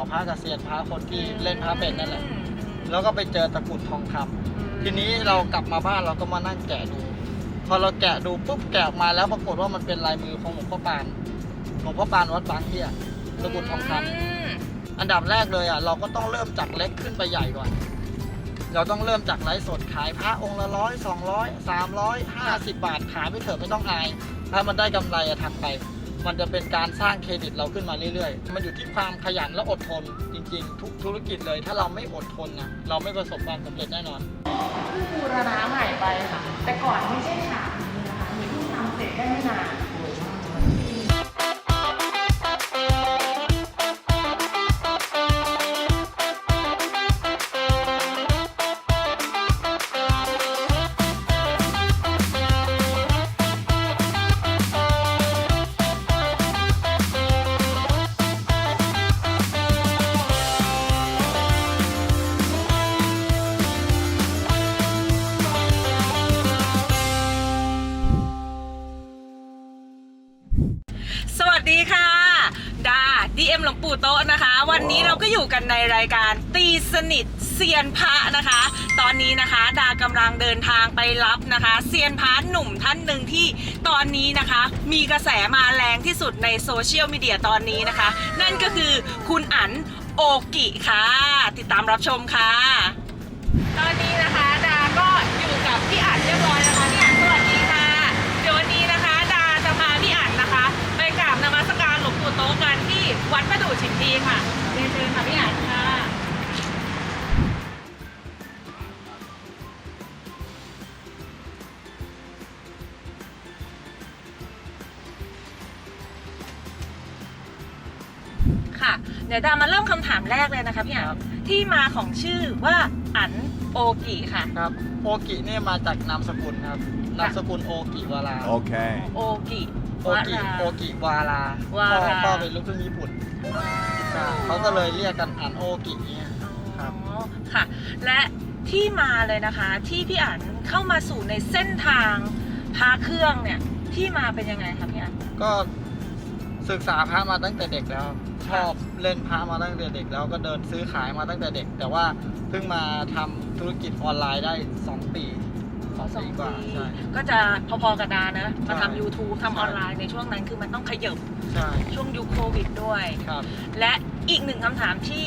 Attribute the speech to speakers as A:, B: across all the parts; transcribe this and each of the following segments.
A: าพระกับเซียนพระคนที่เล่นพระเป็นนั่นแหละ แล้วก็ไปเจอตะกรุดทองคำทีนี้เรากลับมาบ้านเราก็มานั่งแกะดู พอเราแกะดูปุ๊บแกะออกมาแล้วปรากฏว่ามันเป็นลายมือของหลวงพ่อปานหลวงพ่อปานวัดบางเฮียตะกรุดทองคำอันดับแรกเลยอะเราก็ต้องเริ่มจากเล็กขึ้นไปใหญ่ก่อน เราต้องเริ่มจากไลฟ์สดขายพระองค์ละร้อยสองร้อยสามร้อยห้าสิบบาทขายไปเถอะไม่ต้องอาย ถ้ามันได้กำไรอะทำไป มันจะเป็นการสร้างเครดิตเราขึ้นมาเรื่อยๆ มันอยู่ที่ความขยันและอดทนจริงๆ ทุกธุรกิจเลย ถ้าเราไม่อดทนนะเราไม่ประสบความสำเร็จแน่นอน
B: ผู้บูรณะใหม่ไปค่ะแต่ก่อนไม่ใช่ฉากนี้นะคะมีเพิ่งทำเสร็จได้ไม่นาน
C: อยู่กันในรายการตีสนิทเซียนพระนะคะ ตอนนี้นะคะ ดากำลังเดินทางไปรับนะคะเซียนพระหนุ่มท่านหนึ่งที่ตอนนี้นะคะ มีกระแสมาแรงที่สุดในโซเชียลมีเดียตอนนี้นะคะ นั่นก็คือคุณอั๋นโอกิค่ะ ติดตามรับชมค่ะ ตอนนี้นะคะดาก็อยู่กับพี่อั๋นเรียบร้อยนะคะพี่อั๋นสวัสดีค่ะ เดี๋ยววันนี้นะคะ ดาจะพาพี่อั๋นนะคะ ไปกราบนมัสการหลวงปู่โต๊ะกันที่วัดประดู่ฉิมพีค่ะ รียนเชิญค่ะพี่อั๋นค่ะ ค่ะ เดี๋ยวดามาเริ่มคำถามแรกเลยนะคะพี่อั๋น
A: ครับ
C: ที่มาของชื่อว่าอั๋นโอกิค่ะ
A: ครับโอกิเนี่ยมาจากนามสกุลครับนามสกุลโอกิวารา
D: Okay.
C: โอกิ
A: โอกิ
C: วารา
A: โอกิวารา
C: วา
A: พ่อ
C: รา
A: พ่อเป็นลูกครึ่งญี่ปุ่น ใช่เขาก็เลยเรียกกันอ่านโอกิเนี่ย ครับ
C: อ๋อค่ะ และที่มาเลยนะคะ ที่พี่อั๋นเข้ามาสู่ในเส้นทางพาเครื่องเนี่ย ที่มาเป็นยังไงคะพี่อั๋น
A: ก็ศึกษาพระมาตั้งแต่เด็กแล้ว ชอบเล่นพระมาตั้งแต่เด็ก แล้วก็เดินซื้อขายมาตั้งแต่เด็ก แต่ว่าเพิ่งมาทำธุรกิจออนไลน์ได้ 2 ปี สองปีกว่าใช่
C: ก็จะพอๆกับดานะมา
A: ใช่
C: ทำ YouTube ทำออนไลน์ในช่วงนั้นคือมันต้องขยับ
A: ใช่
C: ช่วงยุคโควิดด้วย
A: ครับ
C: และอีกหนึ่งคำถามที่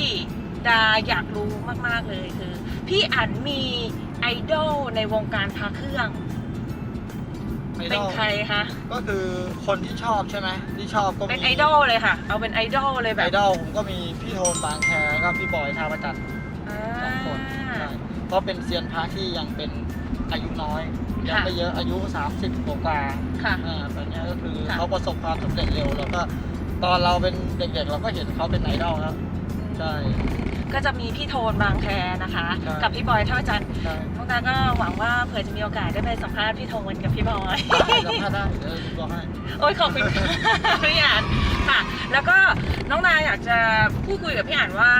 C: ดาอยากรู้มากๆเลยคือ พี่อั๋นมีไอดอลในวงการพาเครื่อง
A: ไอด
C: เป็น
A: อล
C: ใครคะ
A: ก็คือคนที่ชอบใช่ไหมที่ชอบก็มี
C: เป็นไอดอลเลยค่ะ เอาเป็นไอดอลเลยแบ
A: ไอบดอลผมก็มีพี่โทนบางแคแล้วก็พี่บอยท่าประจันทร์
C: อ่า
A: สองคนใช่เพราะเป็นเซียนพระที่ยังเป็น อายุน้อยยัง
C: ค่ะ
A: ไม่เยอะอายุ 30กว่าๆ
C: ค่ะ
A: อ่าตอนนี้ยก็คือ
C: ค่ะ
A: เขาประสบความสำเร็จเร็วแล้วก็ตอนเราเป็นเด็กๆ เราก็เห็นเขาเป็นไอดอลครับใช่
C: ก็จะมีพี่โทนบางแคนะคะ
A: ใช่
C: กับพี่บอยท่าประจันทร์
A: ใช่
C: น้องดาก็หวังว่าเผื่อจะมีโอกาสได้ไปสัมภาษณ์พี่โทนกับพี่บอย
A: ได้สัมภาษณ์ได้เดี๋ยวบอกให้
C: โอ้ยขอบคุณค่ะ พี่อ่านค่ะ แล้วก็น้องนาอยากจะพูดคุยกับพี่อ่านว่า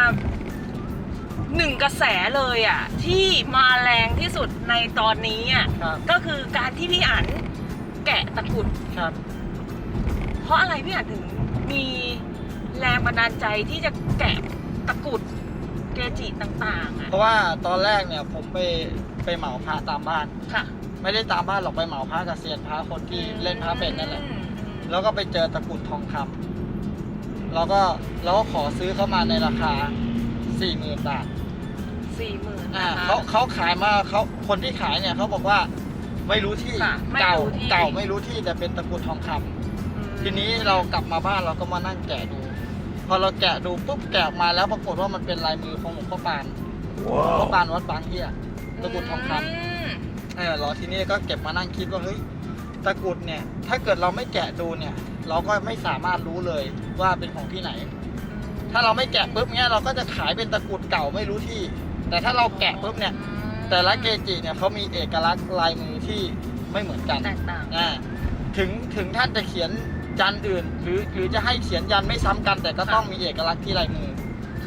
C: หนึ่งกระแสเลยอะที่มาแรงที่สุดในตอนนี้อะ
A: ครับ
C: ก็คือการที่พี่อ่านแกะตะกรุด
A: ครับ
C: เพราะอะไรพี่อ่านถึงมีแรงบันดาลใจที่จะแกะตะกรุดเกจิต่างๆอะ
A: เพราะว่าตอนแรกเนี่ยผมไปไปเหมาพระตามบ้าน
C: ค่ะ
A: ไม่ได้ตามบ้านหรอกไปเหมาพระกับเซียนพระคนที่เล่นพระเป็นนั่นแหละ แล้วก็ไปเจอตะกรุดทองคำแล้วก็แล้วก็ขอซื้อเข้ามาในราคาสี่หมื่นบาท
C: สี่หมื่น
A: อ่า
C: นะคะ
A: เขาเขาขายมาเขาคนที่ขายเนี่ยเขาบอกว่าไม่รู้ที่
C: ค่ะไม่
A: เก่า
C: รู้ที่
A: เก่าไม่รู้ที่แต่เป็นตะกรุดทองคำ
C: อืม
A: ทีนี้เรากลับมาบ้านเราก็มานั่งแกะดู พอเราแกะดูปุ๊บแกะออกมาแล้วปรากฏว่ามันเป็นลายมือของหลวงพ่อปานหลวงพ่อปานวัดบางเฮียตะกรุดทองคำ
C: ม
A: เออเราทีนี้ก็เก็บมานั่งคิดว่าเฮ้ยตะกรุดเนี่ย ถ้าเกิดเราไม่แกะดูเนี่ย เราก็ไม่สามารถรู้เลยว่าเป็นของที่ไหน ถ้าเราไม่แกะปุ๊บเนี่ยเราก็จะขายเป็นตะกรุดเก่าไม่รู้ที่ แต่ถ้าเราแกะปุ๊บเนี่ย แต่ละเกจิเนี่ยเขามีเอกลักษณ์ลายมือที่ไม่เหมือนกัน
C: แตกต่าง
A: อ่าถึงถึงท่านจะเขียนยันอื่น หรือหรือจะให้เขียนยันไม่ซ้ำกัน แต่ก็ต้องมีเอกลักษณ์ที่ลายมือ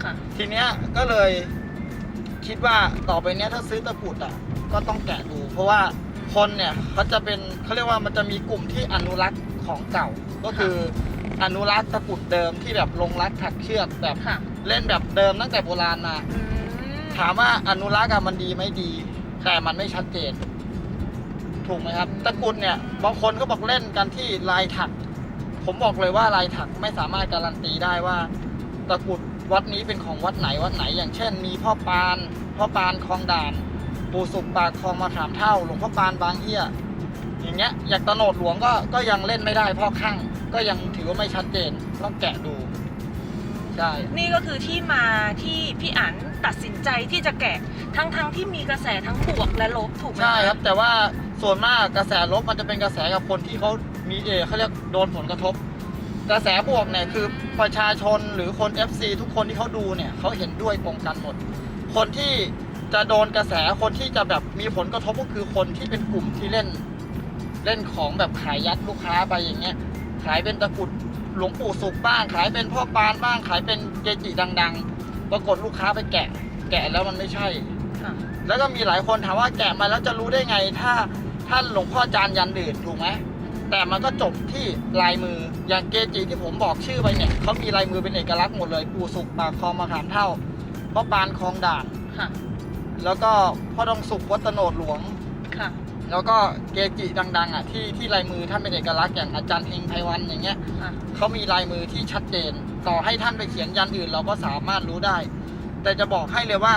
C: ค่ะ
A: ทีเนี้ยก็เลยคิดว่าต่อไปเนี้ยถ้าซื้อตะกรุดอะก็ต้องแกะดู เพราะว่าคนเนี่ยเขาจะเป็นเขาเรียกว่ามันจะมีกลุ่มที่อนุรักษ์ของเก่า ก็คืออนุรักษ์ตะกรุดเดิมที่แบบลงรักถักเชือกแบบ
C: ค่ะ
A: เล่นแบบเดิมตั้งแต่โบราณมา
E: อืม
A: ถามว่าอนุรักษ์มันดีไหมดี แต่มันไม่ชัดเจน ถูกไหมครับ ตะกุดเนี่ยบางคนก็บอกเล่นกันที่ลายถัก ผมบอกเลยว่าลายถักไม่สามารถการันตีได้ว่า ตะกุดวัดนี้เป็นของวัดไหนวัดไหน อย่างเช่น มีพ่อปานพ่อปานคลองด่านปู่สุกปากคลองมาถามเท่าหลวงพ่อปานบางเอี้ยอย่างเงี้ยอยากตโนดหลวงก็ก็ยังเล่นไม่ได้เพ่อข้างก็ยังถือว่าไม่ชัดเจนต้องแกะดู ใช่
E: นี่ก็คือที่มาที่พี่อั๋นตัดสินใจที่จะแกะทั้งทั้งๆที่มีกระแสทั้งบวกและลบถูกไหมะ
A: ใช่ครับ แต่ว่าส่วนมากกระแสลบมันจะเป็นกระแสกับคนที่เขามีเออเขาเรียกโดนผลกระทบ กระแสบวกเนี่ยคือประชาชนหรือคน FC ทุกคนที่เขาดูเนี่ยเขาเห็นด้วยตรงกันหมด คนที่จะโดนกระแสคนที่จะแบบมีผลกระทบก็คือคนที่เป็นกลุ่มที่เล่น เล่นของแบบขายยัดลูกค้าไปอย่างเงี้ยขายเป็นตะกรุด หลวงปู่สุขบ้างขายเป็นพ่อปานบ้างขายเป็นเกจิดัง ๆ ปรากฏลูกค้าไปแกะ แกะแล้วมันไม่ใช่
E: ค่ะ
A: แล้วก็มีหลายคนถามว่าแกะมาแล้วจะรู้ได้ไง ถ้าถ้าหลวงพ่อจานยันดื่นถูกไหมแต่มันก็จบที่ลายมืออย่างเกจิที่ผมบอกชื่อไปเนี่ยเขามีลายมือเป็นเอกลักษณ์หมดเลยปู่สุกปากคลองมาขามเท่าพ่อปานคลองด่าน
E: ค่ะ
A: แล้วก็พ่อดองสุกวัดตโนดหลวง
E: ค่ะ
A: แล้วก็เกจิดัง ๆ อะ ที่ที่ลายมือท่านเป็นเอกลักษณ์อย่างอาจารย์เฮงไพวันอย่างเงี้ย
E: ค่ะ
A: เขามีลายมือที่ชัดเจน ต่อให้ท่านไปเขียนยันอื่น เราก็สามารถรู้ได้ แต่จะบอกให้เลยว่า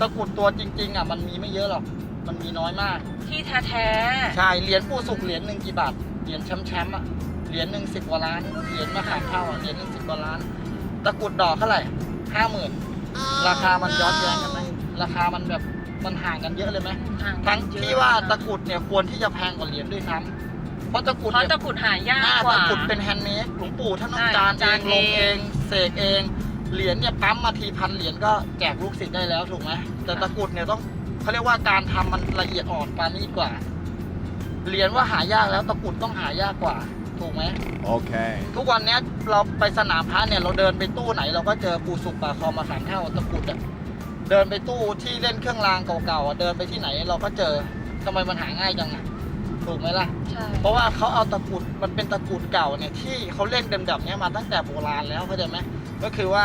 A: ตะกรุดตัวจริง ๆ อะ มันมีไม่เยอะหรอก มันมีน้อยมาก
E: ที่แท้แท้
A: ใช่เหรียญปู่สุกเหรียญหนึ่งกี่บาทเหรียญแชมป์ๆอะเหรียญหนึ่งสิบกว่าล้านเหรียญมะขามเท่าอะเหรียญหนึ่งสิบกว่าล้าน ตะกรุดดอกเท่าไหร่ห้าหมื่นราคามันย้อนแย้งกันไหมราคามันแบบ มันห่างกันเยอะเลยไหม
E: ห่างกั
A: ทั้
E: น
A: ง
E: เยอะ
A: ที่ว่าตะกรุดเนี่ยควรที่จะแพงกว่าเหรียญด้วยซ้ำเพราะตะกรุด
E: เพราะ
A: เนี่ย
E: ตะกรุดหายาก
A: หน้าก
E: ว่า
A: ตะกรุดเป็นแฮนด์เมดหลวงปู่ท่านต้อง
E: ใช่
A: จานเอ
E: จาน
A: งลง
E: เอง
A: เองเสกเอง เหรียญเนี่ยปั๊มมาทีพันเหรียญก็แจกลูกศิษย์ได้แล้วถูกไหมแต่ตะกรุดเนี่ยต้องเขาเรียกว่าการทำมันละเอียดอ่อนปานนี้กว่า เหรียญว่าหายากแล้วตะกรุดต้องหายากกว่า ถูกไหม
D: Okay.
A: ทุกวันเนี้ยเราไปสนามพระเนี่ยเราเดินไปตู้ไหน เราก็เจอปูสุกปลาคอมาสามเท่าตะกรุดอะ เดินไปตู้ที่เล่นเครื่องรางเก่าๆอะเดินไปที่ไหนเราก็เจอทำไมมันหาง่ายจังอะถูกไหมล่ะ
E: ใช่
A: เพราะว่าเขาเอาตะกรุดมันเป็นตะกรุดเก่าเนี่ยที่เขาเล่นเดิมๆเนี้ยมาตั้งแต่โบราณแล้วเข้าใจไหมก็คือว่า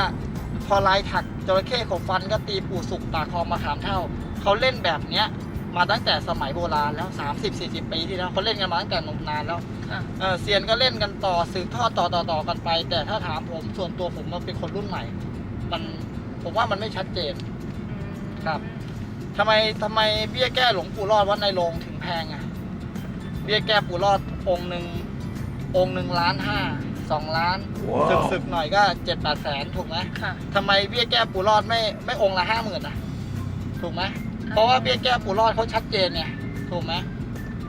A: พอลายถักจระเข้ขบฟันก็ตีปู่สุกตาคอมาขามเท่าเขาเล่นแบบเนี้ยมาตั้งแต่สมัยโบราณแล้ว 30-40 ปีที่แล้วเขาเล่นกันมาตั้งแต่นมนานแล้ว
E: ค่ะ
A: เออเซียนก็เล่นกันต่อสืบทอดต่อต่อต่อกันไป แต่ถ้าถามผมส่วนตัวผมมันเป็นคนรุ่นใหม่ มันผมว่ามันไม่ชัดเจน ครับทำไมทำไมเบี้ยแก้หลวงปู่รอดวัดในโรงถึงแพงอะ เบี้ยแก้ปู่รอดองค์หนึ่งองค์หนึ่งล้านห้าสองล้าน
D: ว้าว
A: สึกสึกๆหน่อยก็เจ็ดแปดแสนถูกไหม
E: ค่ะ
A: ทำไมเบี้ยแก้ปู่รอดไม่ไม่องค์ละห้าหมื่นอะ ถูกไหมเพราะว่าเบี้ยแก้ปู่รอดเขาชัดเจนเนี่ยถูกไหม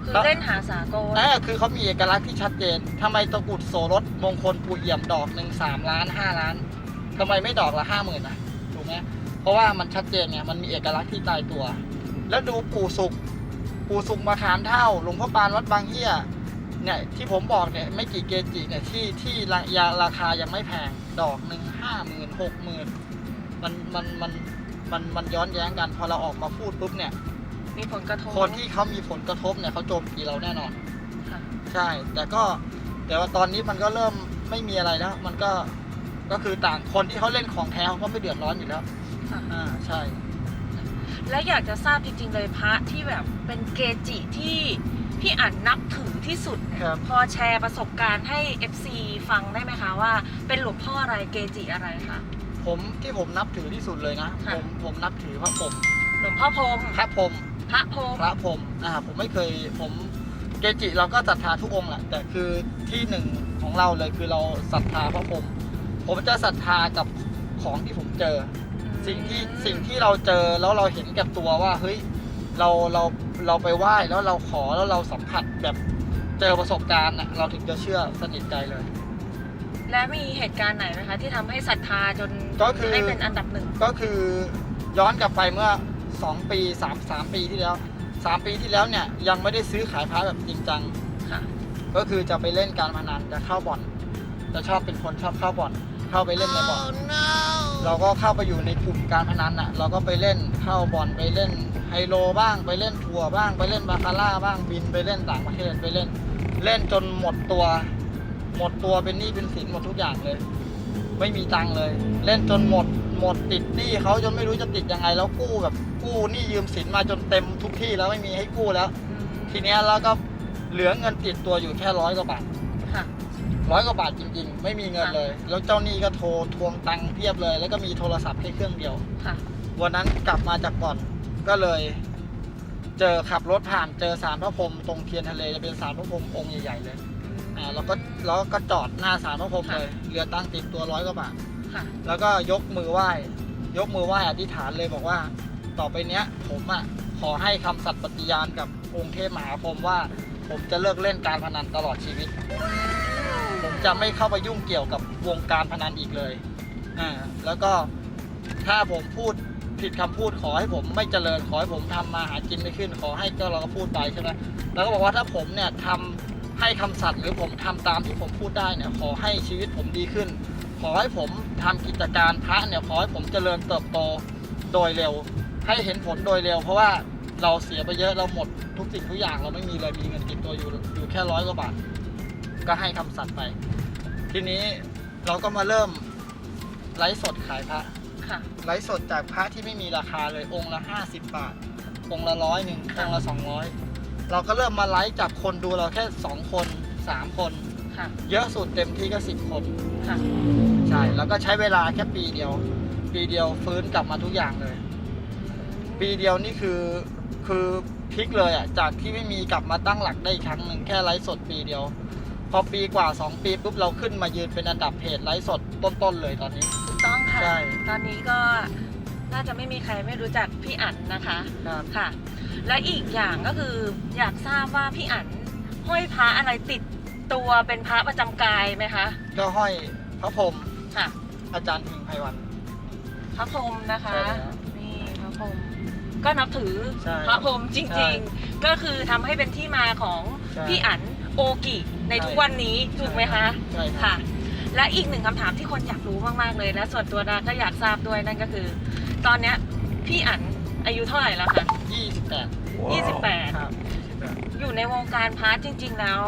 E: คือเล่นหาสากล
A: อ่าคือเขามีเอกลักษณ์ที่ชัดเจนทำไมตะกรุดโสรถมงคลปูเอี่ยมดอกหนึ่งสามล้านห้าล้านทำไมไม่ดอกละห้าหมื่นอะ ถูกไหม เพราะว่ามันชัดเจนไงมันมีเอกลักษณ์ที่ตายตัว แล้วดูปู่สุกปู่สุกมาขามเท่าหลวงพ่อปานวัดบางเฮียเนี่ยที่ผมบอกเนี่ยไม่กี่เกจิเนี่ยที่ที่ราคาราคายังไม่แพงดอกหนึ่งห้าหมื่นหกหมื่นมันมันมันมันมันย้อนแย้งกัน พอเราออกมาพูดปุ๊บเนี่ย
E: มีผลกระทบ
A: คนที่เขามีผลกระทบเนี่ยเขาโจมตีเราแน่นอน
E: ค่ะ
A: ใช่ แต่ก็แต่ว่าตอนนี้มันก็เริ่มไม่มีอะไรแล้ว มันก็ก็คือต่างคนที่เขาเล่นของแท้เขาก็ไม่เดือดร้อนอยู่แล้ว
E: ค่ะ
A: อ่าใช่
E: และอยากจะทราบจริงๆเลยพระที่แบบเป็นเกจิที่พี่อั๋นนับถือที่สุดเนี่ย
A: ครับ
E: พอแชร์ประสบการณ์ให้ FC ฟังได้ไหมคะว่า เป็นหลวงพ่ออะไรเกจิอะไรคะ
A: ผมที่ผมนับถือที่สุดเลยนะ
E: ค่ะ
A: ผมผมนับถือพระผม
E: หลวงพ่อพรหม
A: พระผม
E: พระพรหม
A: พระผมอ่าผมไม่เคยผมเกจิเราก็ศรัทธาทุกองค์แหละแต่คือที่หนึ่งของเราเลยคือเราศรัทธาพระผมผมจะศรัทธากับของที่ผมเจอ สิ่งที่สิ่งที่เราเจอแล้วเราเห็นกับตัวว่าเฮ้ยเราเราเราไปไหว้แล้วเราขอแล้วเราสัมผัสแบบเจอประสบการณ์น่ะเราถึงจะเชื่อสนิทใจเลย
E: และมีเหตุการณ์ไหนไหมคะ ที่ทำให้ศรัทธาจน
A: ก็คือ
E: ให้เป็นอันดับหนึ่ง
A: ก็คือย้อนกลับไปเมื่อ 2 ปี3 3ปีที่แล้ว 3 ปีที่แล้วเนี่ยยังไม่ได้ซื้อขายพระแบบจริงจัง
E: ค่ะ
A: ก็คือจะไปเล่นการพนันจะเข้าบ่อนจะชอบเป็นคนชอบเข้าบ่อน เข้าไปเล่นในบ่อนเราก็เข้าไปอยู่ในกลุ่มการพนันอะ เราก็ไปเล่นเข้าบ่อนไปเล่นไฮโลบ้างไปเล่นทัวร์บ้างไปเล่นบาคาร่าบ้างบินไปเล่นต่างประเทศไปเล่น เล่นจนหมดตัว หมดตัวเป็นหนี้เป็นสินหมดทุกอย่างเลย ไม่มีตังค์เลย เล่นจนหมดหมดติดหนี้เขาจนไม่รู้จะติดยังไง แล้วกู้แบบกู้หนี้ยืมสินมาจนเต็มทุกที่แล้วไม่มีให้กู้แล้ว ทีเนี้ยแล้วก็เหลือเงินติดตัวอยู่แค่ร้อยกว่าบาท
C: ค่ะ
A: ร้อยกว่าบาทจริง ๆ ไม่มีเงินเลย แล้วเจ้าหนี้ก็โทรทวงตังค์เพียบเลย แล้วก็มีโทรศัพท์แค่เครื่องเดียว
C: ค่ะ
A: วันนั้นกลับมาจากบ่อนก็เลย เจอขับรถผ่านเจอสารพระพรหมตรงเทียนทะเลจะเป็นสารพระพรหมองค์ใหญ่ๆเลยอ่าแล้วก็แล้วก็จอดหน้าสารพระพรหมเลยเหลือตังค์ติดตัวร้อยกว่าบาท
C: ค่ะ
A: แล้วก็ยกมือไหว้ ยกมือไหว้อธิษฐานเลยบอกว่า ต่อไปเนี้ย ผมอะขอให้คำสัตย์ปฏิญาณกับองค์เทพมหาพรหมว่า ผมจะเลิกเล่นการพนันตลอดชีวิตผม จะไม่เข้าไปยุ่งเกี่ยวกับวงการพนันอีกเลยอ่าแล้วก็ถ้าผมพูดผิดคำพูดขอให้ผมไม่เจริญขอให้ผมทำมาหากินไม่ขึ้น ขอให้ก็เราก็พูดไปใช่ไหมแล้วก็บอกว่าถ้าผมเนี่ยทำให้คำสัตย์หรือผมทำตามที่ผมพูดได้เนี่ยขอให้ชีวิตผมดีขึ้น ขอให้ผมทำกิจการพระเนี่ยขอให้ผมเจริญเติบโตโดยเร็ว ให้เห็นผลโดยเร็ว เพราะว่าเราเสียไปเยอะเราหมดทุกสิ่งทุกอย่างเราไม่มีเลยมีเงินติดตัวอยู่อยู่แค่ร้อยกว่าบาท ก็ให้คำสัตย์ไป ทีนี้เราก็มาเริ่มไลฟ์สดขายพระ
C: ค่ะ
A: ไลฟ์สดจากพระที่ไม่มีราคาเลยองค์ละ 50 บาท องค์ละร้อยหนึ่งองค์ละ 200 เราก็เริ่มมาไลฟ์จากคนดูเราแค่ 2 คน 3 คน
C: ค่ะ
A: เยอะสุดเต็มที่ก็ 10 คน
C: ค่ะ
A: ใช่ แล้วก็ใช้เวลาแค่ปีเดียว ปีเดียวฟื้นกลับมาทุกอย่างเลย ปีเดียวนี่คือคือพลิกเลยอะจากที่ไม่มีกลับมาตั้งหลักได้อีกครั้งหนึ่งแค่ไลฟ์สดปีเดียว พอปีกว่า 2 ปีปุ๊บเราขึ้นมายืนเป็นอันดับเพจไลฟ์สดต้นๆเลยตอนนี้
C: ถูกต้องค่ะ
A: ใช่
C: ตอนนี้ก็น่าจะไม่มีใครไม่รู้จักพี่อั๋นนะคะ
A: ครับ
C: ค่ะ และอีกอย่างก็คืออยากทราบว่าพี่อั๋นห้อยพระอะไรติดตัวเป็นพระประจำกายไหมคะ
A: ก็ห้อยพระพรหม
C: ค่ะ
A: อาจารย์พิงไพวัน
C: พระพรหมนะคะ
A: ใช่แล้ว
C: นี่พระพรหมก็นับถือ
A: ใช่
C: พระพรหมจ
A: ใช่
C: ริง ๆ ก็คือทำให้เป็นที่มาของ
A: ใช่
C: พี่อั๋น โอกิใน
A: ใช่
C: ทุกวันนี้ถูกไหมคะ
A: ใช่ครับ
C: ค่ะ และอีกหนึ่งคำถามที่คนอยากรู้มากๆเลย และส่วนตัวดาก็อยากทราบด้วยนั่นก็คือ ตอนเนี้ยพี่อั๋นอายุเท่าไหร่แล้วคะ
A: 28
C: 28
A: ครับ
C: อยู่ในวงการพาร์ทจริง ๆ แล้ว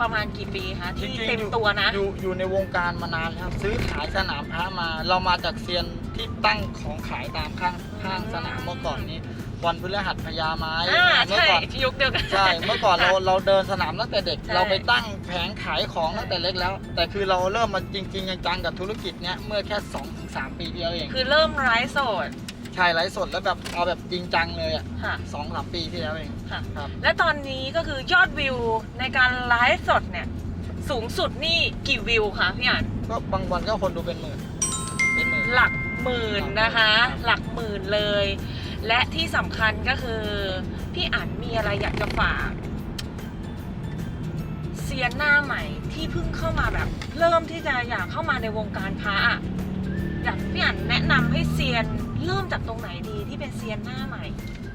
C: ประมาณกี่ปีคะ
A: 28
C: ที่
A: จริงๆ
C: เต็ม
A: อยู่
C: ตัวนะ
A: อยู่อยู่ในวงการมานานแล้วครับ ซื้อขายสนามพระมา เรามาจากเซียนที่ตั้งของขายตามข้างข้างสนามเมื่อก่อนนี้ วันพฤหัสพญาไม้
C: อ่า
A: เมื่อ
C: ใช่
A: ก่อน
C: ยุคเดียวกัน
A: ใช่ เมื่อก่อนเราเราเดินสนามตั้งแต่เด็ก
C: ใช่
A: เราไปตั้งแผงขายของตั้งแต่เล็กแล้ว แต่คือเราเริ่มมาจริงๆจังๆกับธุรกิจเนี้ยเมื่อแค่2-3ถึง3ปีเดียวเอง
C: คือเริ่มไร้โสด
A: ใช่ไลฟ์สดแล้วแบบเอาแบบจริงจังเลยอะ
C: ค่ะ
A: สองสามปีที่แล้วเอง
C: ค่ะ
A: ครับ
C: และตอนนี้ก็คือยอดวิวในการไลฟ์สดเนี่ย สูงสุดนี่กี่วิวคะพี่อัน
A: ก็บางวันก็คนดูเป็นหมื่นเป็นหมื่น
C: หลักหมื่นนะคะ
A: ครับ
C: หลักหมื่นเลย และที่สำคัญก็คือ พี่อันมีอะไรอยากจะฝากเซียนหน้าใหม่ที่เพิ่งเข้ามาแบบ เริ่มที่จะอยากเข้ามาในวงการพระอะอยากพี่อันแนะนำให้เซียนเริ่มจากตรงไหนดีที่เป็นเซียนหน้าใหม่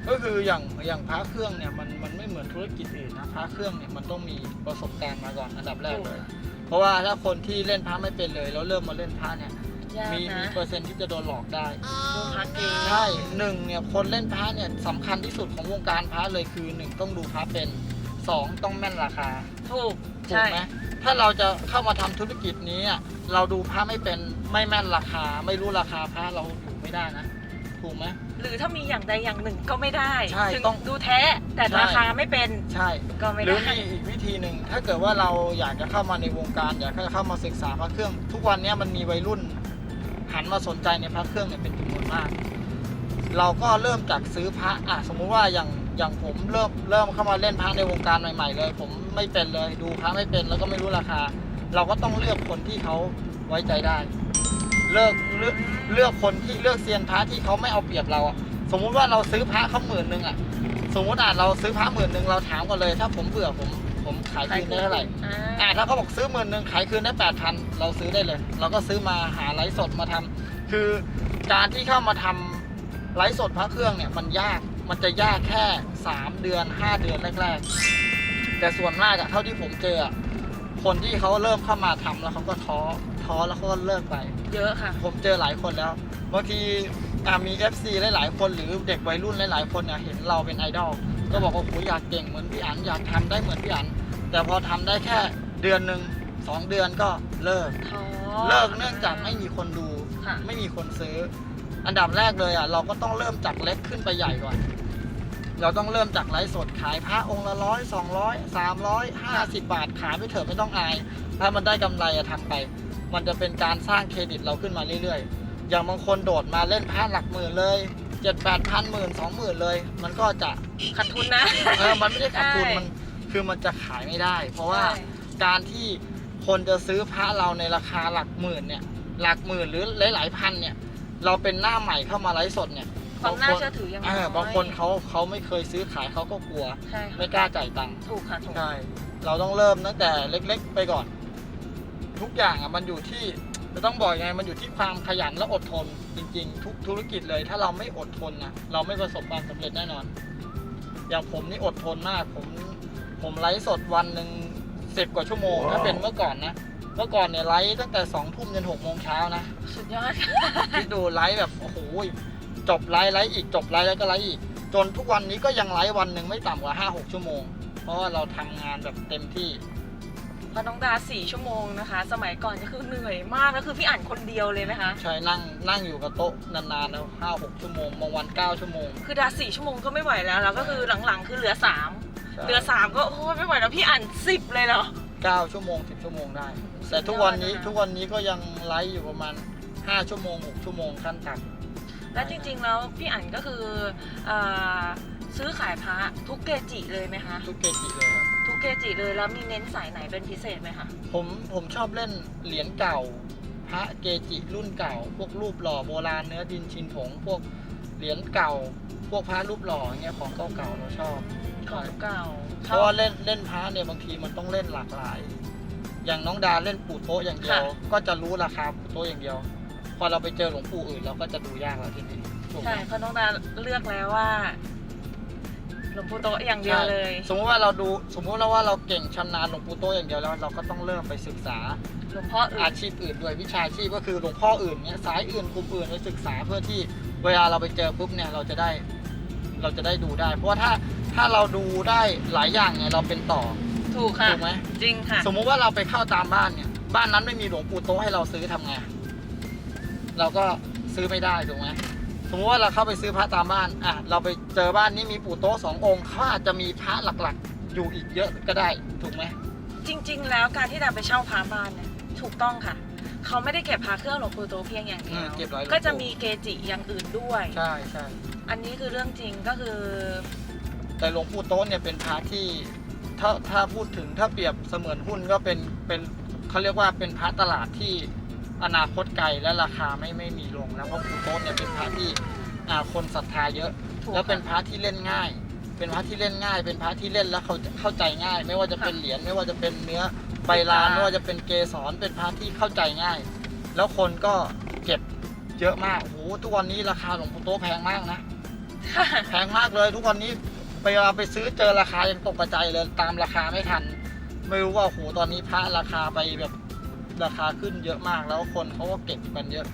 A: ก็คืออย่างอย่างพระเครื่องเนี่ยมันมันไม่เหมือนธุรกิจอื่นนะพระเครื่องเนี่ยมันต้องมีประสบการณ์มาก่อนอันดับแรกเลย เพราะว่าถ้าคนที่เล่นพระไม่เป็นเลยแล้วเริ่มมาเล่นพระเนี่ย
C: ยาก
A: มีมี
C: นะ
A: เปอร์เซ็นต์ที่จะโดนหลอกได้
C: โดนพักเก
A: ใช่หนึ่งเนี่ยคนเล่นพระเนี่ยสำคัญที่สุดของวงการพระเลยคือหนึ่งต้องดูพระเป็นสองต้องแม่นราคา
C: ถูก
A: ถูก
C: ใช่
A: ไหมถ้าเราจะเข้ามาทำธุรกิจนี้อะเราดูพระไม่เป็นไม่แม่นราคา ไม่รู้ราคาพระเราอยู่ไม่ได้นะ ถูกไหม
C: หรือถ้ามีอย่างใดอย่างหนึ่งก็ไม่ได้
A: ใช่
C: ถึง
A: ต้อง
C: ดูแท้แต่
A: ใช่
C: ราคาไม่เป็น
A: ใช่
C: ก็ไม่
A: หรือ
C: ได้
A: มีอีกวิธีหนึ่งถ้าเกิดว่าเราอยากจะเข้ามาในวงการ อยากจะเข้ามาศึกษาพระเครื่อง ทุกวันนี้มันมีวัยรุ่น หันมาสนใจในพระเครื่องเนี่ยเป็นจำนวนมาก เราก็เริ่มจากซื้อพระอะสมมุติว่าอย่างอย่างผมเริ่มเริ่มเข้ามาเล่นพระในวงการใหม่ ๆ เลย ผมไม่เป็นเลยดูพระไม่เป็นแล้วก็ไม่รู้ราคา เราก็ต้องเลือกคนที่เขาไว้ใจได้ เลือกเลือกเลือกคนที่เลือกเซียนพระที่เขาไม่เอาเปรียบเราอะสมมุติว่าเราซื้อพระเขาหมื่นหนึ่งอะสมมติอะเราซื้อพระหมื่นหนึ่งเราถามกันเลย ถ้าผมเบื่อผม ผมขายคืนได้เท่าไหร่
C: อ่า
A: อ่าถ้าเขาบอกซื้อหมื่นหนึ่งขายคืนได้แปดพันเราซื้อได้เลย เราก็ซื้อมาหาไลฟ์สดมาทำคือการที่เข้ามาทำไลฟ์สดพระเครื่องเนี่ยมันยากมันจะยากแค่ 3 เดือน 5 เดือนแรกๆ แต่ส่วนมากอะเท่าที่ผมเจออะคนที่เขาเริ่มเข้ามาทำแล้วเขาก็ท้อท้อแล้วเขาก็เลิกไป
C: เยอะค่ะ
A: ผมเจอหลายคนแล้วบางทีอะมี FC หลายๆคนหรือเด็กวัยรุ่นหลายๆคนเนี่ยเห็นเราเป็นไอดอล ก็บอกว่าโหอยากเก่งเหมือนพี่อันอยากทำได้เหมือนพี่อันแต่พอทำได้แค่เดือนหนึ่งสองเดือนก็เลิก
C: ท้อ
A: เลิกเนื่องจากไม่มีคนดู
C: ค่ะ
A: ไม่มีคนซื้อ อันดับแรกเลยอะเราก็ต้องเริ่มจากเล็กขึ้นไปใหญ่ก่อนเราต้องเริ่มจากไลฟ์สดขายพระองค์ละร้อยสองร้อยสามร้อยห้าสิบบาทขายไปเถอะไม่ต้องอาย ถ้ามันได้กำไรอะทำไป มันจะเป็นการสร้างเครดิตเราขึ้นมาเรื่อยๆ อย่างบางคนโดดมาเล่นพระหลักหมื่นเลย เจ็ดแปดพันหมื่นสองหมื่นเลย มันก็จะ
C: ขาดทุนนะ
A: เออมันไม่ได้ขาดทุน
C: ใช่
A: มันคือมันจะขายไม่ได้ เพราะว่า
C: ใช่
A: การที่คนจะซื้อพระเราในราคาหลักหมื่นเนี่ย หลักหมื่นหรือหลายๆพันเนี่ย เราเป็นหน้าใหม่เข้ามาไลฟ์สดเนี่ย
C: ความน่าเชื่อถือยัง
A: เออบางคนเขาเขาไม่เคยซื้อขายเขาก็กลัว
C: ใช่ค่ะ
A: ไม่กล้าจ่ายตังค์
C: ถูกค่ะถูก
A: ใช่ เราต้องเริ่มตั้งแต่เล็ก ๆ ไปก่อน ทุกอย่างอะมันอยู่ที่ จะต้องบอกยังไงมันอยู่ที่ความขยันและอดทน จริงๆ ทุกธุรกิจเลย ถ้าเราไม่อดทนนะเราไม่ประสบความสำเร็จแน่นอน อย่างผมนี่อดทนมาก ผมผมไลฟ์สดวันหนึ่งสิบกว่าชั่วโมง ถ้าเป็นเมื่อก่อนนะเมื่อก่อนเนี่ยไลฟ์ตั้งแต่สองทุ่มจนหกโมงเช้านะ
C: สุดยอด
A: คิดดูไลฟ์แบบโอ้โหจบไลฟ์ไลฟ์อีกจบไลฟ์แล้วก็ไลฟ์อีก จนทุกวันนี้ก็ยังไลฟ์วันหนึ่งไม่ต่ำกว่าห้าหกชั่วโมง เพราะว่าเราทำงานแบบเต็มที่
C: เพราะน้องดาสี่ชั่วโมงนะคะ สมัยก่อนก็คือเหนื่อยมากก็คือพี่อ่านคนเดียวเลยนะคะ
A: ใช่นั่งนั่งอยู่กับโต๊ะนานๆแล้วห้าหกชั่วโมงบางวันเก้าชั่วโมง
C: คือดาสี่ชั่วโมงก็ไม่ไหวแล้วแล้วก็คือหลังๆ คือเหลือสาม
A: ใช่
C: เหลือสามก็โอ้ยไม่ไหวแล้วพี่อ่านสิบเลยเหรอ
A: เก้าชั่วโมงสิบชั่วโมงได้ แต่ทุกวันนี้
C: สุดยอดนะคะ
A: ทุกวันนี้ก็ยังไลฟ์อยู่ประมาณห้าชั่วโมงหกชั่วโมงขั้นต่ำ
C: และจริงๆแล้วพี่อ่านก็คือเอ่อซื้อขายพระทุกเกจิเลยไหมคะ
A: ทุกเกจิเลยครับ
C: ทุก เกจิเลยแล้วมีเน้นสายไหนเป็นพิเศษไหมคะ
A: ผมผมชอบเล่นเหรียญเก่า พระเกจิรุ่นเก่า พวกรูปหล่อโบราณเนื้อดินชินผง พวกเหรียญเก่า พวกพระรูปหล่ออย่างเงี้ยของเก่าๆเราชอบ
C: ของเก่า
A: เพราะว่าเล่นเล่นพระเนี่ยบางทีมันต้องเล่นหลากหลาย อย่างน้องดาเล่นปู่โต๊ะอย่างเดียว ก็จะรู้ราคาปู่โต๊ะอย่างเดียว พอเราไปเจอหลวงปู่อื่นเราก็จะดูยากแล้วทีนี้ถูกไหม
C: ใช่เพราะน้องดาเลือกแล้วว่าห ลวงปู่โตะอย่างเดียวเลย
A: สมมติว่าเราดูสมมติว่าเราเก่งชำนาญหลวงปู่โต๊ะอย่างเดียวแล้วเราก็ต้องเริ่มไปศึกษา
C: หลวงพ่ออื่
A: อาน ชีพอื่นด้วยวิชาชีพก็คือหลวงพ่ออื่นเนี่ยสายอื่นกลุ่มอื่นไปศึกษาเพื่อที่เวลาเราไปเจอปุ๊บเนี่ยเราจะได้เราจะได้ดูได้ เพราะว่าถ้าถ้าเราดูได้หลายอย่างเนี่ยเราเป็นต่อ
C: ถูกค่ะ
A: ถูกไหม
C: จริงค่ะ
A: สมมุติว่าเราไปเข้าตามบ้านเนี่ยบ้านนั้นไม่มีหลวงปู่โต๊ะให้เราซื้อทำไงเราก็ซื้อไม่ได้ถูกไหม สมมติว่าเราเข้าไปซื้อพระตามบ้านอะเราไปเจอบ้านนี้มีปู่โต๊ะสององค์เขาอาจจะมีพระหลักๆ อยู่อีกเยอะก็ได้ถูกไหม
C: จริง ๆ แล้วการที่ดาไปเช่าพระบ้านเนี่ยถูกต้องค่ะ เขาไม่ได้เก็บพระเครื่องหลวงปู่โตะเพียงอย่างเดี
A: อื
C: ย
A: ม
C: ว
A: เก็บร้อยหลวงปู่
C: ก็จะมีเกจิอย่างอื่นด้วย
A: ใช่ใช่
C: อันนี้คือเรื่องจริงก็คือ
A: แต่หลวงปู่โต๊ะเนี่ยเป็นพระที่ถ้าถ้าพูดถึงถ้าเปรียบเสมือนหุ้นก็เป็นเป็นเขาเรียกว่าเป็นพระตลาดที่ อนาคตไกลและราคาไม่ไม่มีลงแล้วเพราะปู่โต๊ะเนี่ยเป็นพระที่อ่าคนศรัทธาเยอะ
C: ถูก
A: แล้วเป็น
C: ค่ะ
A: พระที่เล่นง่าย เป็นพระที่เล่นง่าย เป็นพระที่เล่นแล้วเขาเข้าใจง่าย ไม่ว่าจะเป็นเหรียญไม่ว่าจะเป็นเนื้อใบลานไม่ว่าจะเป็นเกสรเป็นพระที่เข้าใจง่าย แล้วคนก็เก็บเยอะมากโอ้โหทุกวันนี้ราคาหลวงปู่โต๊ะแพงมากนะ
C: ค่ะ
A: แพงมากเลยทุกวันนี้ไปเวลาไปซื้อเจอราคายังตกกระจายเลยตามราคาไม่ทัน ไม่รู้ว่าโหตอนนี้พระราคาไปแบบ ราคาขึ้นเยอะมากแล้วคนเขาก็เก็บกันเยอะ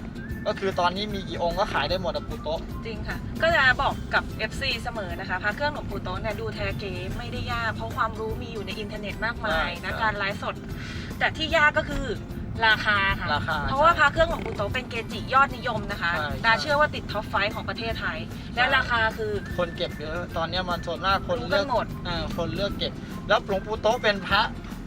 A: ก็คือตอนนี้มีกี่องค์ก็ขายได้หมดอะปุโต๊ะ
C: จริงค่ะ ก็จะบอกกับ FC เสมอนะคะพระเครื่องหลวงปู่โตะเนี่ยดูแท้เก๋ไม่ได้ยาก เพราะความรู้มีอยู่ในอินเทอร์เน็ตมากมายนะการไลฟ์สด แต่ที่ยากก็คือราคาค่ะ
A: ราคา
C: เพราะว่าพระเครื่องหลวงปู่โตะเป็นเกจิยอดนิยมนะคะ
A: ใช่
C: ดา
A: ใช่
C: เชื่อว่าติดท็อปไฟว์ของประเทศไทย และ
A: ใช่
C: ราคาคือ
A: คนเก็บเยอะตอนนี้มันส่วนมากคน
C: รู้
A: เลื
C: กั
A: อก
C: นหมด
A: อ่าคนเลือกเก็บ แล้วหลวงปู่โต๊ะเป็นพระ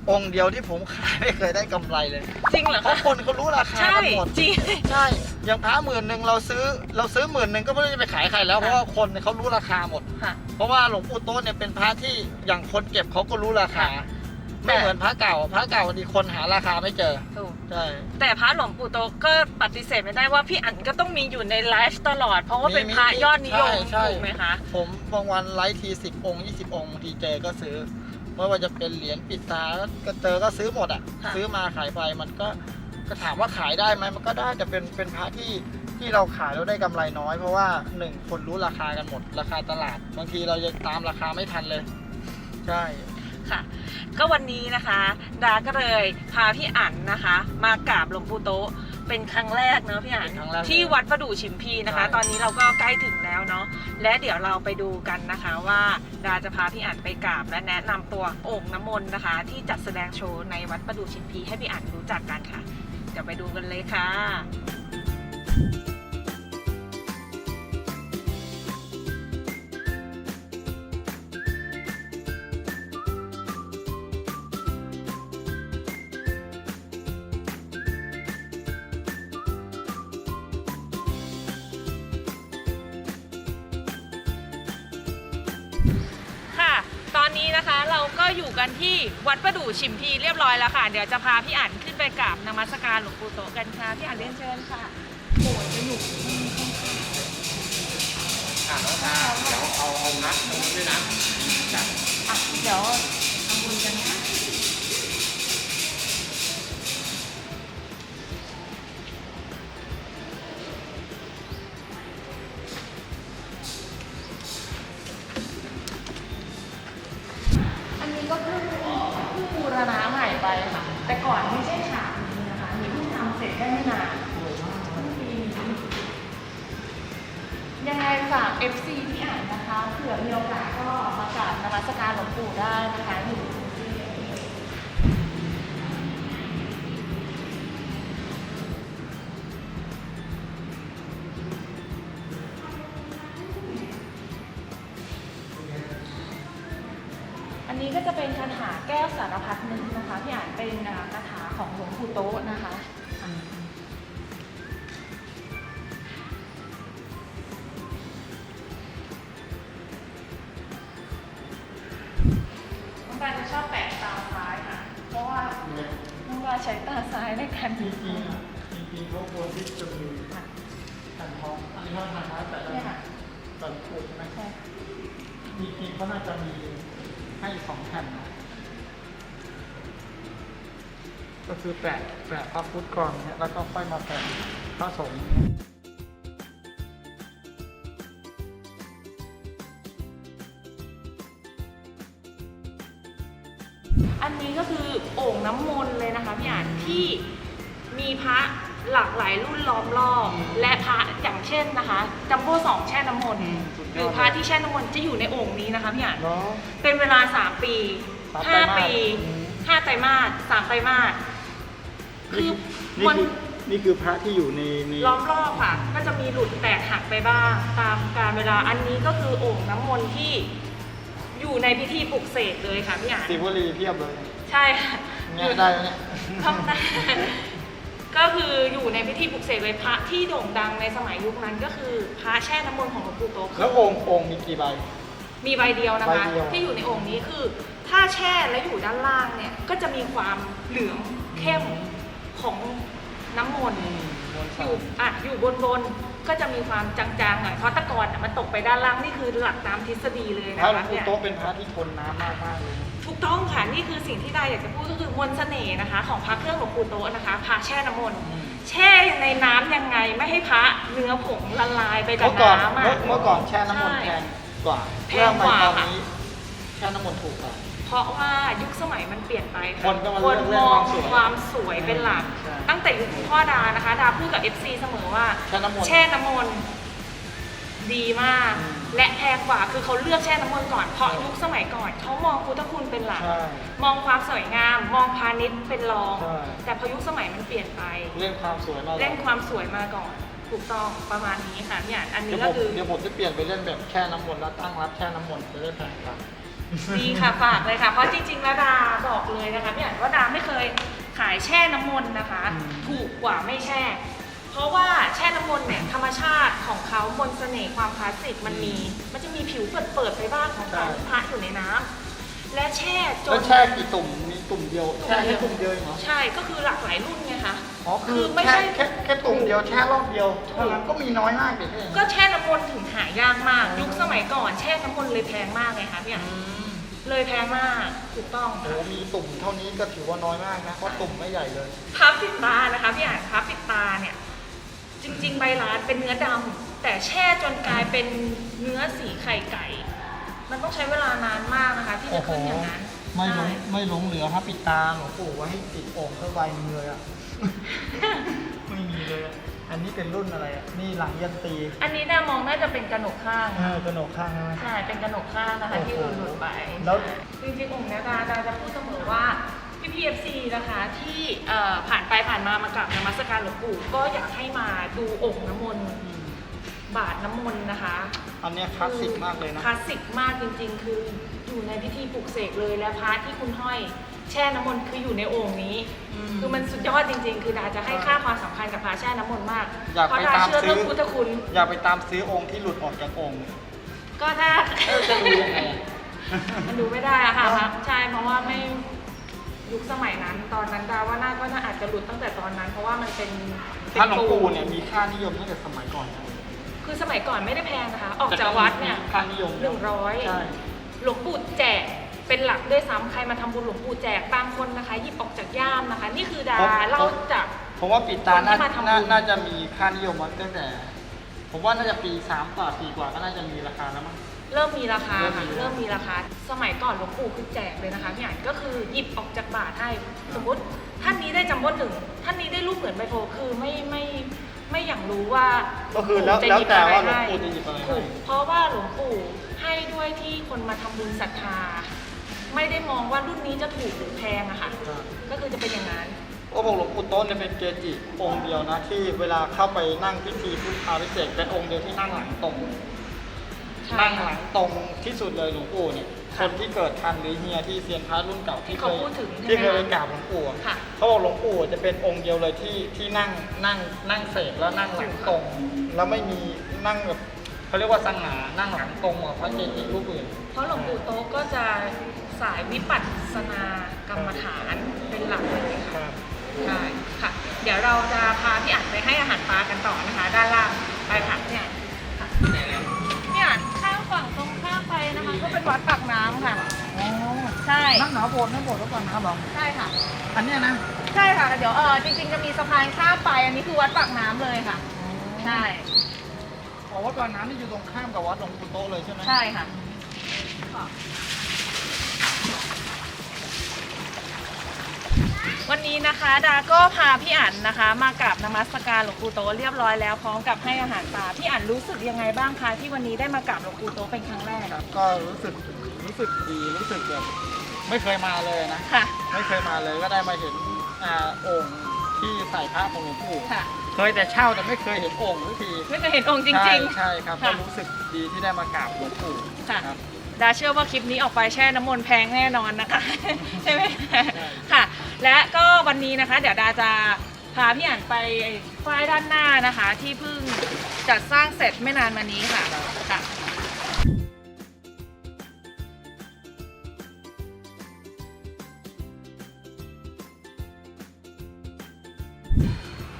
A: องค์เดียวที่ผมขายไม่เคยได้กำไรเลย
C: จริงเหรอ
A: เพราะ
C: คะ
A: คนเขารู้ราคา
C: ใช่
A: กันหมด
C: จริง
A: ใช่อย่างพระหมื่นหนึ่งเราซื้อเราซื้อหมื่นหนึ่งก็ไม่ได้จะไปขายใครแล้วเพราะว่าคนเนี่ยเขารู้ราคาหมด
C: ค่ะ
A: เพราะว่าหลวงปู่โต๊ะเนี่ยเป็นพระที่อย่างคนเก็บเขาก็รู้ราคา
C: ค่ะ
A: ไม่เหมือนพระเก่า พระเก่าบางทีคนหาราคาไม่เจอ
C: ถูก
A: ใช่
C: แต่พระหลวงปู่โตะก็ปฏิเสธไม่ได้ว่าพี่อั๋นก็ต้องมีอยู่ในไลฟ์ตลอด เพราะว่าเป็นพระยอดนิยม
A: ใช่ใช่
C: ถูกไหมคะ
A: ผมบางวันไลฟ์ทีสิบองค์ยี่สิบองค์บางทีเจอก็ซื้อ ไม่ว่าจะเป็นเหรียญปิดตาก็เจอก็ซื้อหมดอะ
C: ค่ะ
A: ซื้อมาขายไปมันก็ก็ถามว่าขายได้ไหมมันก็ได้แต่เป็นเป็นพระที่ที่เราขายแล้วได้กำไรน้อย เพราะว่าหนึ่งคนรู้ราคากันหมด ราคาตลาด บางทีเรายังตามราคาไม่ทันเลย ใช่
C: ค่ะ ก็วันนี้นะคะ ดาก็เลยพาพี่อั๋นนะคะ มากราบหลวงปู่โตะ
E: เป็นครั้งแรกเนอะพี่อ่าน
A: เป็นครั้งแรก
E: ที่วัดประดู่ชิมพีนะคะ
A: ใช่
E: ตอนนี้เราก็ใกล้ถึงแล้วเนาะและเดี๋ยวเราไปดูกันนะคะว่าดาจะพาพี่อ่านไปกราบและแนะนำตัวโอ่งน้ำมนต์นะคะ ที่จัดแสดงโชว์ในวัดประดู่ชิมพีให้พี่อ่านรู้จักกันค่ะ เดี๋ยวไปดูกันเลยค่ะค่ะ วัดประดู่ชิมพีเรียบร้อยแล้วค่ะ เดี๋ยวจะพาพี่อ่านขึ้นไปกราบนมัสการหลวงปู่โตะกันค่ะ พี่อ่านเรียนเชิญค่ะโอ้ยจะอยู่
A: อะแล้วถ้าเดี๋ยวเอาเอานัดตรงนี้ด้วยนะจัด
E: อะเดี๋ยว
C: แต่ก่อนไม่ใช่ฉากนี้นะคะมีเพิ่งทำเสร็จได้ไม่นานเพิ่งปีนี้ยังไงฝาก FC ที่อ่านนะคะเผื่อมีโอกาสก็มากราบนมัสการหลวงปู่ได้นะคะ น้องการใช้ตาซ้ายในการ
A: จ
C: ดู
A: ริงๆจริงๆเขาควรที่จะมี
C: ค่ะ
A: แผ่นทองอันนี้เขาทำไว้แต่ละ
C: เนี่ยค่ะ
A: ตอนพูดใช่ไหม
C: ใช่ค่ะ
A: จริงๆเขาน่าจะมีให้สองแผ่นนะก็คือแปะแปะพระพุทธก่อนเนี่ยแล้วก็ค่อยมาแปะพระสงฆ์
C: ที่มีพระหลากหลายรุ่นล้อมรอบ และพระอย่างเช่นนะคะจัมโบ้สองแช่น้ำมนต์
A: อืมสุดยอด
C: หรือพระที่แช่น้ำมนต์จะอยู่ในโอ่งนี้นะคะพี่อ่าน
A: เนาะ
C: เป็นเวลา 3 ปี
A: สามไตรมาส
C: 5 ปี
A: อืม
C: 5 ไตรมาสสามไตรมาสคือ
A: นี่
C: มัน
A: คือนี่คือพระที่อยู่ในใน
C: ล้อมรอบค่ะ ก็จะมีหลุดแตกหักไปบ้าง ตามการเวลาอันนี้ก็คือโอ่งน้ำมนต์ที่อยู่ในพิธีปลุกเสกเลยค่ะพี่อ่าน
A: สิวลีเพียบเลย
C: ใช่ค่ะ
A: เนี่ยได้ไหมเนี่ย
C: ทำได้ก็คืออยู่ในพิธีปลุกเสกเลยพระที่โด่งดังในสมัยยุคนั้นก็คือพระแช่น้ำมนต์ของหลวงปู่โตะ
A: แล้วองค์องค์มีกี่ใบ
C: มีใบเดียวนะคะ
A: ใบเดียว
C: ที่อยู่ในโอ่งนี้คือ ถ้าแช่และอยู่ด้านล่างเนี่ย ก็จะมีความเหลืองเข้มของน้ำมนต์
A: มวล
C: อ
A: สาร
C: ยู่อะอยู่บนบนๆก็จะมีความจางๆหน่อยเพราะแตะกอนอะมันตกไปด้านล่างนี่คือหลักตามทฤษฎีเลย
A: พ
C: นะ
A: ระหลว
C: คะ
A: งปู่
C: เนี่ย
A: โต๊ะเป็นพระที่ทนน้ำมากมากๆเลยนะ
C: ถูกต้องค่ะ นี่คือสิ่งที่ดาอยากจะพูดก็คือมนต์เสน่ห์นะคะ ของพระเครื่องหลวงปู่โตะนะคะพระแช่น้ำมนต์
A: อืม
C: แช่ในน้ำยังไงไม่ให้พระเนื้อผงละลายไปกับ
A: เมื่อก่อน
C: น้ำอะ
A: เมื่อเมื่อก่อนแช่น้ำมนต์
C: ใช่
A: แพงกว่า
C: แพงกว่า
A: เมื่อมาตอน
C: ค่ะ
A: นี้แช่น้ำมนต์ถูกกว่า
C: เพราะว่ายุคสมัยมันเปลี่ยนไปะ
A: คนก็มา
C: คน
A: เลือก
C: มอง
A: เรื่อง
C: ค
A: ความา
C: วม
A: ส
C: ส
A: ว
C: วยยเป็นหลัก
A: ใช่
C: ตั้งแต่ยุคคุณพ่อดานะคะ ดาพูดกับ FC เสมอว่า
A: แช่น้ำมนต์
C: แช่น้ำมนต์ ดีมาก
A: อืม
C: และแพงกว่าคือเขาเลือกแช่น้ำมนต์ก่อนเพราะยุคสมัยก่อนเขามองพุทธคุณเป็นหลัก
A: ใช่
C: มองความสวยงาม มองพาณิชย์เป็นรอง
A: ใช่
C: แต่พอยุคสมัยมันเปลี่ยนไป
A: เรื่องความสวยมา
C: เล่นความสวยมาก่อน ถูกต้องประมาณนี้ค่ะพี่อ่านอัน
A: เดี๋
C: นี้
A: ยวผ
C: ก็
A: ม
C: คือ
A: เดี๋ยวผมจะเปลี่ยนไปเล่นแบบแช่น้ำมนต์แล้วตั้งรับแช่น้ำมนต์จะได้แพงกว่า
C: ดีค่ะฝากเลยค่ะ เพราะจริงๆแล้วดาบอกเลยนะคะพี่อ่านว่าดาไม่เคยขายแช่น้ำมนต์นะคะ
A: อืม
C: ถูกกว่าไม่แช่ เพราะว่าแช่น้ำมนต์เนี่ยธรรมชาติของเขามนต์เสน่ห์ความคลาสสิกมันมี มันจะมีผิวเปิดๆไปบ้างของการพระอยู่ในน้ำและแช่จ
A: แล้ว
C: น
A: แช่กี่ตุ่มมีตุ่มเดียว แช่แค่ตุ่มเดียวเองเหรอ
C: ใช่ก็คือหลากหลายรุ่นไงคะ
A: อ๋อคือ
C: คือไม่
A: แค่
C: ใช่
A: แค่แค่ตุ่มเดียวแช่รอบเดียวเท่านั้นก็มีน้อยมากเลย
C: ก็แช่น้ำมนต์ถึงหายากมาก ยุคสมัยก่อนแช่น้ำมนต์เลยแพงมากเลยค่ะพี่อ่าน
A: อืม
C: เลยแพงมากถูกต้อง
A: โอ้
C: ค่ะ
A: มีตุ่มเท่านี้ก็ถือว่าน้อยมากนะ เพราะตุ่มไม่ใหญ่เลย
C: พับปิดตานะคะพี่อ่านพับปิดตาเนี่ย จริง ๆ ใบลานเป็นเนื้อดำแต่แช่จนกลายเป็นเนื้อสีไข่ไก่ มันต้องใช้เวลานานมากนะคะ ที่จะขึ้นอย่างนั้น
A: ไม่หลง
C: ใช่
A: ไม่หลงเหลือพระปิดตาหลวงปู่ไว้ให้ติดโอ่งเท่าใบหนึงเลยอะ ไม่มีมีเลยอะอันนี้เป็นรุ่นอะไรอะนี่หลังยันตี
C: อันนี้ดามองน่าจะเป็นกระหนกข้าง
A: เออกระโหนกข้างใช่ไหม
C: ใช่เป็นกระหนกข้างนะคะ ที่ห
A: โอ้
C: ลุด
A: โห
C: หลุดๆไป
A: แล้ว
C: จริงๆองค์เนี้ยดาดาจะพูดเสมอว่า พี่พีเอฟซีนะคะที่เอ่อผ่านไปผ่านมามากราบนมัสการหลวงปู่ก็อยากให้มาดูองค์น้ำมนต์บาทน้ำมนต์นะคะ
A: อันเนี้ยคลาสสิกมากเลยนะ
C: คลาสสิกมากจริงๆ คืออยู่ในพิธีปลุกเสกเลยและพระที่คุณห้อยแช่น้ำมนต์คืออยู่ในโอ่งนี้
A: อืม
C: คือมันสุดยอดจริง ๆ คือดาจะให้ค่าความสำคัญกับพระแช่น้ำมนต์มาก
A: อยาก
C: เพราะ
A: ไป
C: ดา
A: ตาม
C: เชื่อ
A: ซื้อ
C: เรื่องพุทธคุณ
A: อย่าไปตามซื้อองค์ที่หลุดออกจากองค์
C: ก็ถ้า
A: เออจะรู้ยังไงอะ
C: มันดูไม่ได้อะค่ะ
A: เนอะ
C: ครับใช่เพราะว่าไม่ ยุคสมัยนั้น ตอนนั้นดาว่าน่าก็น่าอาจจะหลุดตั้งแต่ตอนนั้น เพราะว่ามันเป็นเป็น
A: ถ้าหลวงปู่เนี่ยมีค่านิยมตั้งแต่สมัยก่อนนะ
C: คือสมัยก่อนไม่ได้แพงนะคะ ออกจากวัดเนี่ย
A: ค่านิยม
C: หนึ่งร้อย
A: ใช่
C: หลวงปู่แจกเป็นหลักด้วยซ้ำใครมาทำบุญหลวงปู่แจกบางคนนะคะหยิบออกจากย่ามนะคะ นี่คือดาเล่าจาก
A: ผมว่าปิดตาน่า
C: คนที่มาทำบุญ
A: น่าน่าจะมีค่านิยมมาตั้งแต่ ผมว่าน่าจะปีสามกว่าปีกว่าก็น่าจะมีราคาแล้วมั้ง
C: เริ่มมีราคาค่ะ
A: เริ่
C: เริ่
A: ม
C: ม
A: มี
C: มีราคา สมัยก่อนหลวงปู่คือแจกเลยนะคะพี่อ่านก็คือหยิบออกจากบาทให้สมมติท่านนี้ได้จำพวหนึ่งท่านนี้ได้รูปเหมือนใบโพธิ์คือไม่ไม่ไม่อย่างรู้ว่า
A: ก็คือแล้ว
C: จะ
A: แล้ว
C: หยิบ
A: แต่
C: อะไร
A: ว่าหลวง
C: ให้
A: ปู่จะหยิบอะไร
C: ถู
A: ให้
C: กเพราะว่าหลวงปู่ให้ด้วยที่คนมาทำบุญศรัทธา ไม่ได้มองว่ารุ่นนี้จะถูกหรือแพงอะค่ะก็คือจะเป็นอย่างนั้น
A: โอ้บอกหลวงปู่โต้นเนี่ยเป็นเกจิองค์เดียวนะที่เวลาเข้าไปนั่งพิธีพุทธาพิเศษกเป็นองค์เดียวที่นั่งหลังตรง
C: ใช่
A: นั่งหลังตรงที่สุดเลยหลวงปู่เนี่ยค
C: ค่ะ
A: นที่เกิดทันหรือเฮียที่เซียนพระรุ่นเก่า
C: ที่
A: ที่เค
C: เขา
A: ย
C: พูดถึงใช่ไหม
A: ที่เคยไป
C: คะ
A: กราบหลวงปู่อะ
C: ค่ะ
A: เขาบอกหลวงปู่จะเป็นองค์เดียวเลยที่ที่นั่งนั่งนั่งเสกแล้วนั่งหลังตรง แล้วไม่มีนั่งแบบเขาเรียกว่าสง่านั่งหลังตรงเหมือนพระเกจิรูปอื่น
C: เพราะหลวงปู่โต๊ะก็จะสายวิปัสสนากรรมฐานเป็นหลักเลยค่ะใช่ค่ะ เดี๋ยวเราจะพาพี่อั๋นไปให้อาหารปลากันต่อนะคะ ด้านล่างไปค่ะพี่อั๋น ก็เป็นวัดปากน้ำค่ะ
A: อ๋อ
C: ใช่
A: นั่งหนาโบสถ์นั่งโบสถ์แล้วก่อนนะครับผม
C: ใช่ค่ะ
A: อันเนี้ยนะ
C: ใช่ค่ะเดี๋ยวเออจริง ๆ จะมีสะพานข้ามไป อันนี้คือวัดปากน้ำเลยค่ะ ใช่
A: อ๋อวัดปากน้ำนี่อยู่ตรงข้ามกับวัดหลวงปู่โตะเลยใช่ไหม
C: ใช่ค่ะ วันนี้นะคะดาก็พาพี่อั๋นนะคะ มากราบนมัสการหลวงปู่โตะเรียบร้อยแล้วพร้อมกับให้อาหารปลาพี่อั๋นรู้สึกยังไงบ้างคะที่วันนี้ได้มากราบหลวงปู่โตะเป็นครั้งแรก
A: ครับก็รู้สึกรู้สึกดีรู้สึกแบบไม่เคยมาเลยนะ
C: ค่ะ
A: ไม่เคยมาเลยก็ได้มาเห็นอ่าโอ่งที่ใส่พระของหลวงปู่
C: ค่ะ
A: เคยแต่เช่าแต่ไม่เคยเห็นโอ่งทุกที
C: ไม่เคยเห็นองค์จ
A: ใช่
C: ริง
A: ใช่ครับ
C: ค่ะ
A: ก็รู้สึกดีที่ได้มากราบหลวงปู่
C: ค่ะ
A: ครับ
C: ๆ ดาเชื่อว่าคลิปนี้ออกไปแช่น้ำมนต์แพงแน่นอนนะคะ ใช่ไหม
A: ใช่
C: ค่ะ และก็วันนี้นะคะ เดี๋ยวดาจะพาพี่อ่านไปฝ้ายด้านหน้านะคะ ที่เพิ่งจัดสร้างเสร็จไม่นานมานี้ค่ะค่ะ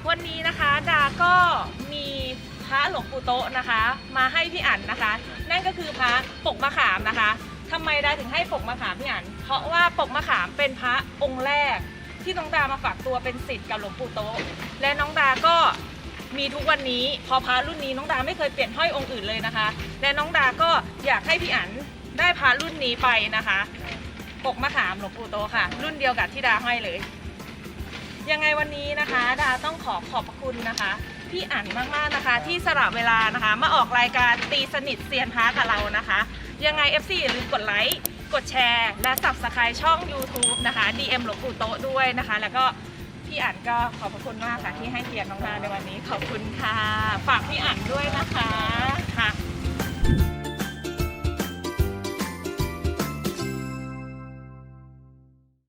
C: วันนี้นะคะดาก็มีพระหลวงปู่โตะนะคะ มาให้พี่อั๋นนะคะ นั่นก็คือพระปกมะขามนะคะ ทำไมดาถึงให้ปกมะขามพี่อั๋นเพราะว่าปกมะขามเป็นพระองค์แรก ที่น้องดามาฝากตัวเป็นศิษย์กับหลวงปู่โตะและน้องดาก็มีทุกวันนี้ พอพระรุ่นนี้น้องดาไม่เคยเปลี่ยนห้อยองค์อื่นเลยนะคะ และน้องดาก็อยากให้พี่อั๋นได้พระรุ่นนี้ไปนะคะปกมะขามหลวงปู่โตค่ะ รุ่นเดียวกับที่ดาห้อยเลย ยังไงวันนี้นะคะ ดาต้องขอขอบพระคุณนะคะ พี่อั๋นมากๆนะคะ ที่สละเวลานะคะ มาออกรายการตีสนิทเซียนพระกับเรานะคะ ยังไง FC อย่าลืมกดไลค์กดแชร์ และ subscribe ช่อง YouTube นะคะ DM หลวงปู่โต๊ะด้วยนะคะ แล้วก็พี่อั๋นก็ขอบพระคุณมากค่ะที่ให้เกียรติน้องนาในวันนี้ขอบคุณค่ะ ฝากพี่อั๋นด้วยนะคะค่ะ